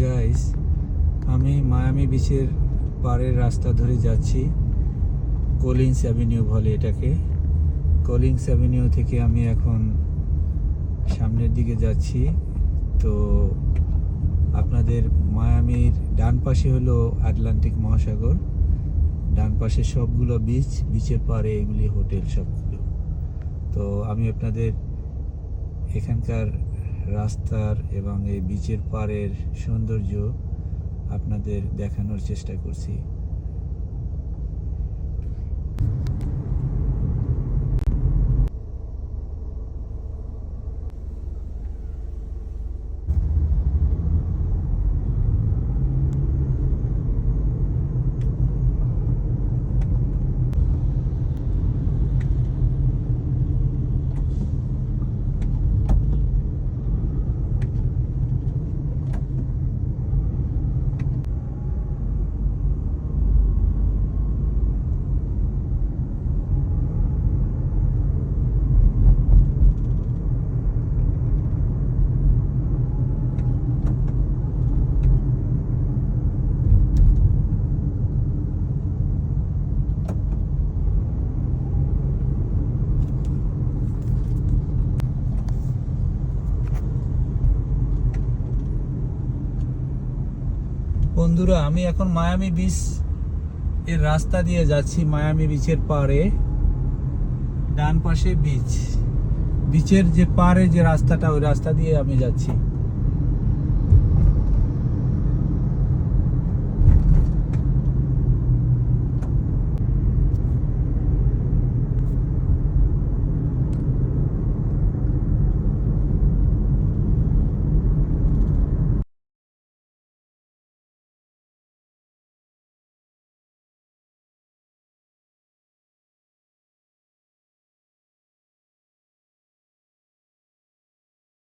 Guys আমি Miami বিচের পাড়ের রাস্তা ধরে যাচ্ছি কলিন্স অ্যাভিনিউ বলে এটাকে। কলিন্স অ্যাভিনিউ থেকে আমি এখন সামনের দিকে যাচ্ছি। তো আপনাদের মায়ামির ডান পাশে হলো আটলান্টিক মহাসাগর। ডান পাশে সবগুলো বিচ বিচের পাড়ে এগুলি হোটেল সবগুলো। তো আমি আপনাদের এখানকার রাস্তার এবং এই বিচের পাড়ের সৌন্দর্য আপনাদের দেখানোর চেষ্টা করছি। বন্ধুরা, আমি এখন মায়ামি বিচ এর রাস্তা দিয়ে যাচ্ছি, মায়ামি বিচের পাড়ে। ডান পাশে বিচ বিচের যে পাড়ে যে রাস্তাটা, ওই রাস্তা দিয়ে আমি যাচ্ছি।